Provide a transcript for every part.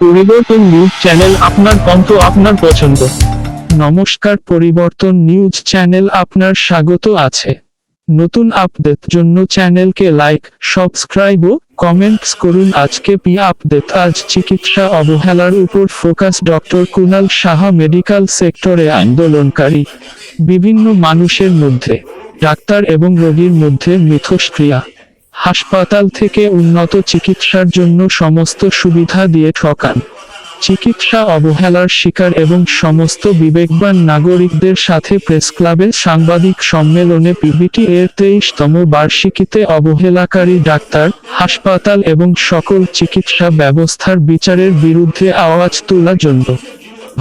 পরিবর্তন news channel আপনার কণ্ঠ আপনার পছন্দ। নমস্কার, পরিবর্তন নিউজ চ্যানেল আপনার স্বাগত আছে। নতুন আপডেট জন্য চ্যানেলকে লাইক, সাবস্ক্রাইব ও কমেন্টস করুন। আজকে পি আপডেট? আজ চিকিৎসা অবহেলার উপর focus doctor Kunal Saha medical সেক্টরে আন্দোলনকারী। বিভিন্ন মানুষের মধ্যে, ডাক্তার এবং রোগীর মধ্যে মিথস্ক্রিয়া। হাসপাতাল থেকে উন্নত চিকিৎসার জন্য সমস্ত সুবিধা দিয়ে ঠকান। চিকিৎসা অবহেলার শিকার এবং সমস্ত বিবেকবান নাগরিকদের সাথে প্রেস ক্লাবের সাংবাদিক সম্মেলনে পিবিটি এর তেইশতম বার্ষিকীতে অবহেলাকারী ডাক্তার, হাসপাতাল এবং সকল চিকিৎসা ব্যবস্থার বিচারের বিরুদ্ধে আওয়াজ তোলা জন্য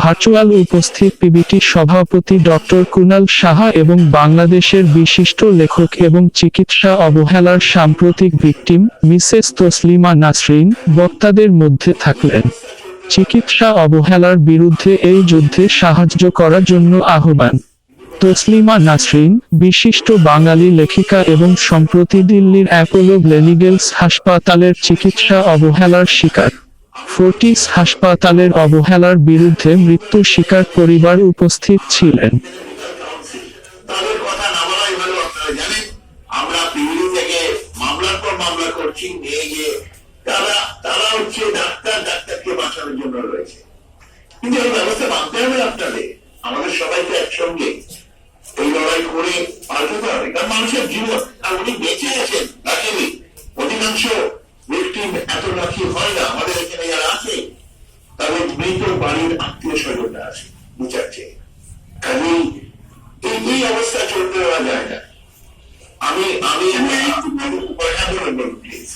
ভার্চুয়াল উপস্থিত পিবিটি সভাপতি ডক্টর কুনাল সাহা এবং বাংলাদেশের বিশিষ্ট লেখক এবং চিকিৎসা অবহেলার সাম্প্রতিক ভিকটিম, মিসেস তসলিমা নাসরিন, বক্তাদের মধ্যে থাকলেন। চিকিৎসা অবহেলার বিরুদ্ধে এই যুদ্ধে সাহায্য করার জন্য আহ্বান। তসলিমা নাসরিন, বিশিষ্ট বাঙালি লেখিকা এবং সম্প্রতি দিল্লির অ্যাপোলো গ্লেনিগেলস হাসপাতালের চিকিৎসা অবহেলার শিকার। ফোর্টিস হাসপাতালের অবহেলার বিরুদ্ধে মৃত্যু শিকার পরিবার উপস্থিত ছিলেন। এত হয় না। আছে তাদের মৃত বাড়ির আত্মীয় স্বজনরা আছে বিচার চেয়ে কাজেই এই এই অবস্থা চলতে দেওয়া যায় না আমি আমি একটা উপায় করুন প্লিজ